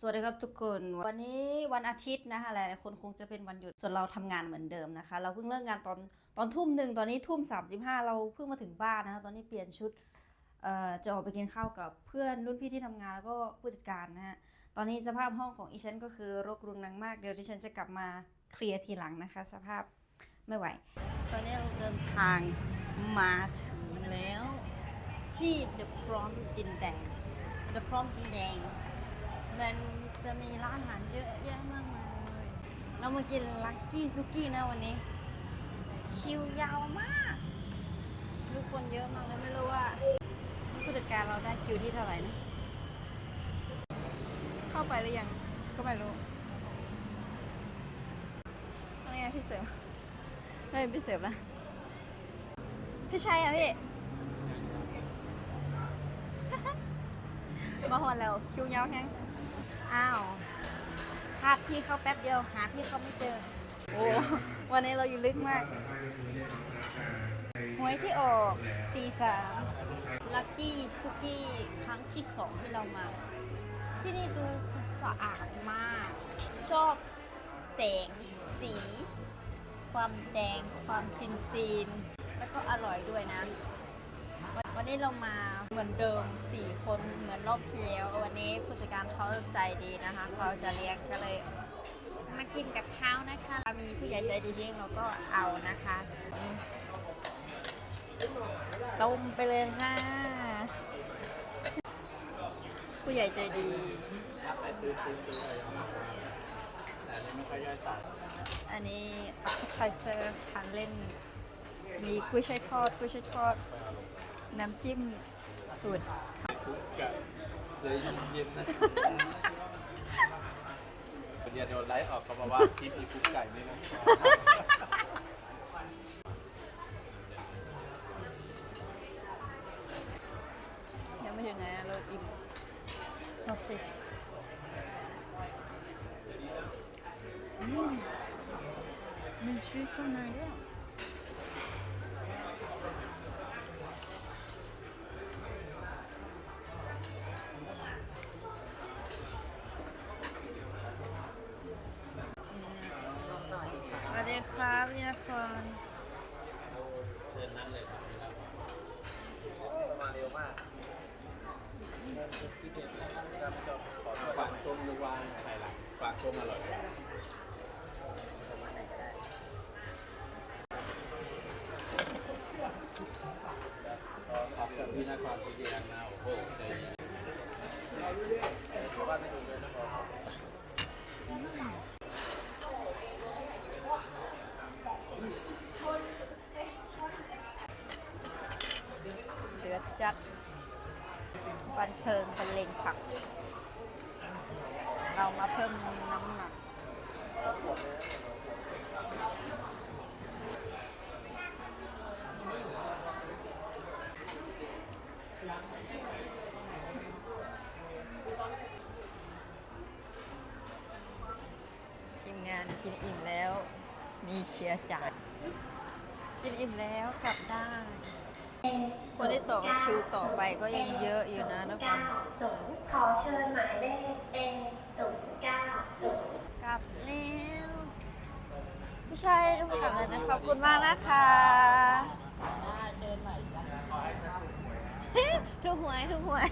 สวัสดีครับทุกคน วันนี้วันอาทิตย์นะคะหลายๆคนคงจะเป็นวันหยุดส่วนเราทำงานเหมือนเดิมนะคะ เราเพิ่งเลิกงานตอนตอนทุ่มหนึ่งตอนนี้ทุ่ม35 เราเพิ่งมาถึงบ้านนะคะ ตอนนี้เปลี่ยนชุดจะออกไปกินข้าวกับเพื่อนรุ่นพี่ที่ทำงานแล้วก็ผู้จัดการนะฮะตอนนี้สภาพห้องของอีฉันก็คือรกรุงนังมากเดี๋ยวดิฉันจะกลับมาเคลียร์ทีหลังนะคะ สภาพไม่ไหว ตอนนี้เราเดินทางมาถึงแล้วที่ The Prom ดินแดง The Prom ดินแดง จะมีร้านอาหารเยอะแยะมากมายเลยเรามากินลักกี้ซุกี้นะวันนี้ คิวยาวมากดูคนเยอะมากเลยไม่รู้ว่าผู้จัดการเราได้คิวที่เท่าไหร่นะ เข้าไปหรือยังก็ไม่รู้อะไรไงพี่เสริมได้พี่เสริมนะพี่ชัยอะพี่มาหอนแล้ว คิวยาวแฮง อ้าวคาดพี่เข้าแป๊บเดียว หาพี่เขาไม่เจอ โอ้วันนี้เราอยู่ลึกมากหวยที่ออก43ลักกี้ซุกี้ครั้งที่สองที่เรามา ที่นี่ดูสะอาดมาก ชอบแสงสี ความแดง ความจีนจีน แล้วก็อร่อยด้วยนะ วันนี้เรามาเหมือนเดิม 4 คนเหมือนรอบที่แล้ว วันนี้ผู้จัดการเขาใจดีนะคะ เขาจะเลี้ยงก็เลย มากินกับเขานะคะ มีผู้ใหญ่ใจดีเลี้ยงเราก็เอานะคะ ต้มไปเลยค่ะ ผู้ใหญ่ใจดีอันนี้อัพไทเซอร์ทานเล่น จะมีกุ้ยช่ายทอดกุ้ยช่ายทอด น้ำจิ้มสูตรค่ะคุกไก่ใจเย็นๆนะเดี๋ยวโดนไลฟ์ออกก็มาว่าคลิปมีคุกไก่นี่นะยังไม่ถึงไหนอะรถอิ่มซอสซิสอืมมีชีสข้างในด้วย สวัสดีครับพี่นครเชิญนั่งเลยครับมาเร็วมากที่เป็นครับจะขอฝากต้มหรือวางใส่หลังฝากต้มอร่อยขอบคุณพี่นครที่เดียงนะโอ้โหใจเย็นเพราะว่าไม่ดูเลยนะครับ เดือด จัดบันเทิงบรรเลงผัก เรามาเพิ่มน้ำหนักทีมงานกินอิ่มแล้วมีเชียร์จ่ายกินอิ่มแล้วกลับได้ คนที่ต่อคิวต่อไปก็ยังเยอะอยู่นะทุกคนศูนย์ขอเชิญหมายเลข A ศูนย์เก้าศูนย์กลับแล้วพี่ชายทุกคนกลับแล้วนะขอบคุณมากนะคะเดินใหม่ทุกหวยทุกหวย